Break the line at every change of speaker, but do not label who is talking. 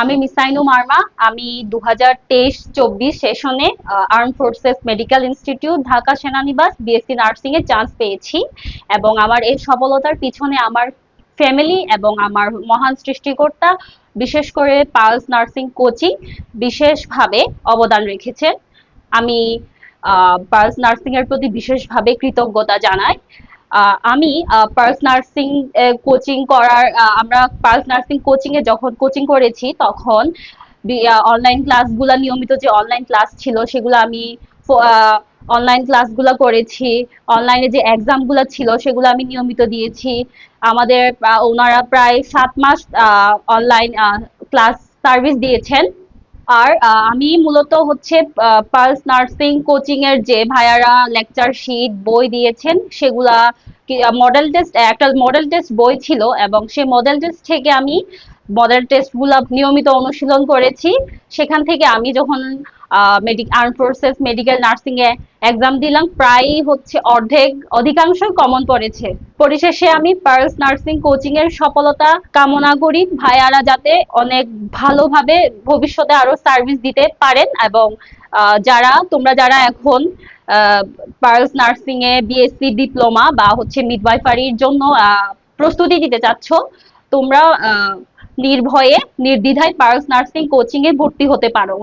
আমি মিসাইনু মার্মা, আমি দু হাজার তেইশ চব্বিশ সেশনে arm forces medical institute Dhaka সেনানিবাস BSc nursing এ চান্স পেয়েছি এবং আমার এই সফলতার পিছনে আমার ফ্যামিলি এবং আমার মহান সৃষ্টিকর্তা, বিশেষ করে পালস নার্সিং কোচিং বিশেষভাবে অবদান রেখেছে আমি পালস নার্সিং এর প্রতি বিশেষভাবে কৃতজ্ঞতা জানাই। আমি পার্স নার্সিং কোচিং করার আমরা পার্স নার্সিং কোচিং এ যখন কোচিং করেছি, তখন অনলাইন ক্লাসগুলো নিয়মিত যে অনলাইন ক্লাস ছিল, সেগুলো আমি অনলাইন ক্লাসগুলো করেছি। অনলাইনে যে এক্সামগুলো ছিল, সেগুলো আমি নিয়মিত দিয়েছি। আমাদের ওনারা প্রায় সাত মাস অনলাইন ক্লাস সার্ভিস দিয়েছেন। আর আমি মূলত হচ্ছে পালস নার্সিং কোচিং এর যে ভাইয়ারা লেকচার শিট বই দিয়েছেন, সেগুলা মডেল টেস্ট একটা মডেল টেস্ট বই ছিল এবং সেই মডেল টেস্ট থেকে আমি মডেল টেস্টগুলা নিয়মিত অনুশীলন করেছি। সেখান থেকে আমি যখন আর্ম ফোর্সেস মেডিকেল নার্সিং এ এক্সাম দিলাম প্রায় হচ্ছে অর্ধেক, অধিকাংশই কমন পড়েছে। পরিশেষে আমি পার্লস নার্সিং কোচিং এর সফলতা কামনা করি। ভাইয়ারা যাতে অনেক ভালোভাবে ভবিষ্যতে আরও সার্ভিস দিতে পারেন এবং যারা, তোমরা যারা এখন পার্লস নার্সিং এ বিএসসি ডিপ্লোমা বা হচ্ছে মিডওয়াইফারির জন্য প্রস্তুতি দিতে চাচ্ছ, তোমরা নির্ভয়ে, নির্দ্বিধায় পার্লস নার্সিং কোচিং এ ভর্তি হতে পারো।